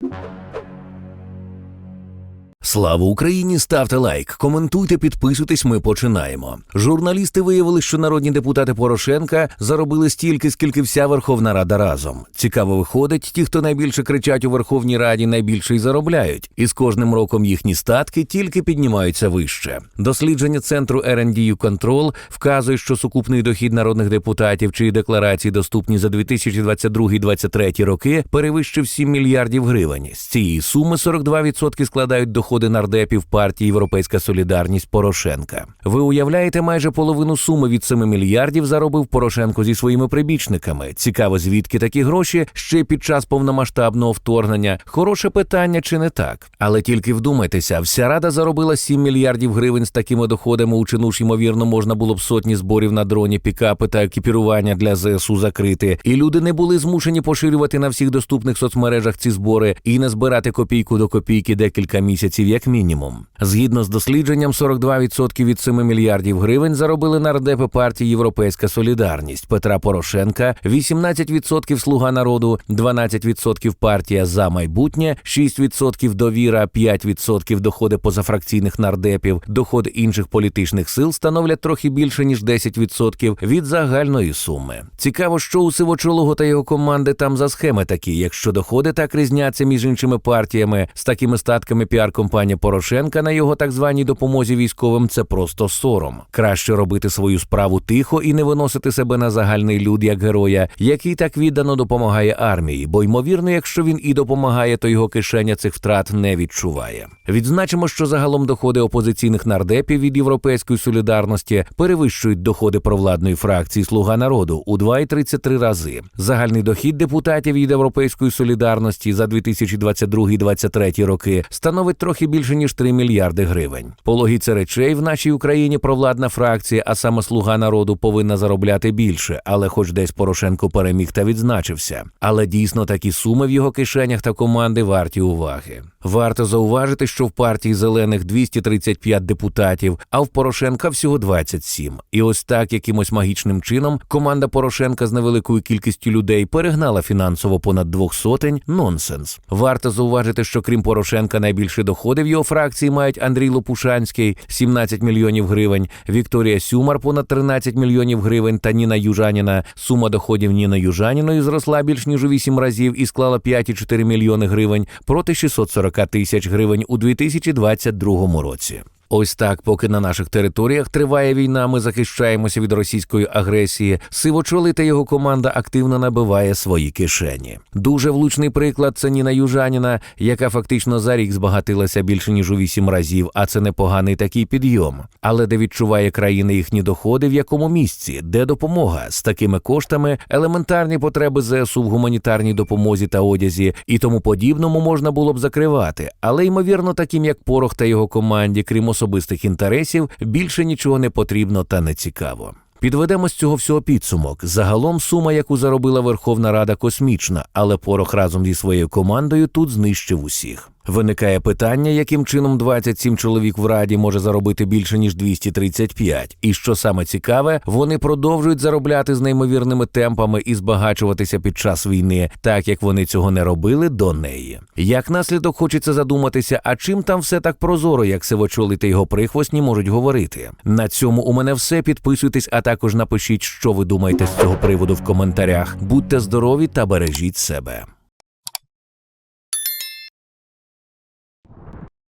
you Слава Україні! Ставте лайк, коментуйте, підписуйтесь. Ми починаємо. Журналісти виявили, що народні депутати Порошенка заробили стільки, скільки вся Верховна Рада разом. Цікаво виходить, ті, хто найбільше кричать у Верховній Раді, найбільше й заробляють, і з кожним роком їхні статки тільки піднімаються вище. Дослідження центру R&D Control вказує, що сукупний дохід народних депутатів, чиї декларації доступні за 2022-2023 роки, перевищив 7 мільярдів гривень. З цієї суми 42% складають доходи нардепів партії Європейська Солідарність Порошенка. Ви уявляєте, майже половину суми від 7 мільярдів заробив Порошенко зі своїми прибічниками. Цікаво, звідки такі гроші ще під час повномасштабного вторгнення. Хороше питання чи не так? Але тільки вдумайтеся, вся рада заробила 7 мільярдів гривень з такими доходами. У чину ж, ймовірно, можна було б сотні зборів на дроні, пікапи та екіпірування для ЗСУ закрити. І люди не були змушені поширювати на всіх доступних соцмережах ці збори і не збирати копійку до копійки декілька місяців, як мінімум. Згідно з дослідженням, 42% від 7 мільярдів гривень заробили нардепи партії Європейська Солідарність Петра Порошенка, 18% Слуга народу, 12% партія за майбутнє, 6% довіра, 5% доходи позафракційних нардепів, доходи інших політичних сил становлять трохи більше ніж 10% від загальної суми. Цікаво, що у Сивочолого та його команди там за схеми такі, якщо доходи так різняться між іншими партіями з такими статками піар-компанія Порошенка на його так званій допомозі військовим це просто сором. Краще робити свою справу тихо і не виносити себе на загальний люд як героя, який так віддано допомагає армії, бо ймовірно, якщо він і допомагає, то його кишеня цих втрат не відчуває. Відзначимо, що загалом доходи опозиційних нардепів від європейської солідарності перевищують доходи провладної фракції Слуга народу у 2,33 рази. Загальний дохід депутатів від європейської солідарності за 2022-2023 роки становить трохи більше ніж 3 мільярди гривень. По логіці речей в нашій Україні провладна фракція, а саме Слуга народу, повинна заробляти більше, але хоч десь Порошенко переміг та відзначився. Але дійсно такі суми в його кишенях та команди варті уваги. Варто зауважити, що в партії зелених 235 депутатів, а в Порошенка всього 27. І ось так якимось магічним чином команда Порошенка з невеликою кількістю людей перегнала фінансово понад двох сотень. Нонсенс. Варто зауважити, що крім Порошенка найбільше доходи в його фракції мають Андрій Лопушанський 17 мільйонів гривень, Вікторія Сюмар понад 13 мільйонів гривень та Ніна Южаніна. Сума доходів Ніна Южаніної зросла більш ніж у 8 разів і склала 5,4 мільйони гривень проти 640 тисяч гривень у 2022 році. Ось так, поки на наших територіях триває війна, ми захищаємося від російської агресії. Сивочоли та його команда активно набиває свої кишені. Дуже влучний приклад це Ніна Южаніна, яка фактично за рік збагатилася більше ніж у вісім разів, а це непоганий такий підйом. Але де відчуває країна їхні доходи, в якому місці, де допомога з такими коштами, елементарні потреби ЗСУ в гуманітарній допомозі та одязі і тому подібному можна було б закривати. Але ймовірно, таким як Порох та його команді, крім особистих інтересів, більше нічого не потрібно та не цікаво. Підведемо з цього всього підсумок. Загалом сума, яку заробила Верховна Рада, космічна, але порох разом зі своєю командою тут знищив усіх. Виникає питання, яким чином 27 чоловік в раді може заробити більше ніж 235. І що саме цікаве, вони продовжують заробляти з неймовірними темпами і збагачуватися під час війни, так як вони цього не робили до неї. Як наслідок хочеться задуматися, а чим там все так прозоро, як Сивочоли та його прихвостні можуть говорити. На цьому у мене все. Підписуйтесь, а також напишіть, що ви думаєте з цього приводу в коментарях. Будьте здорові та бережіть себе.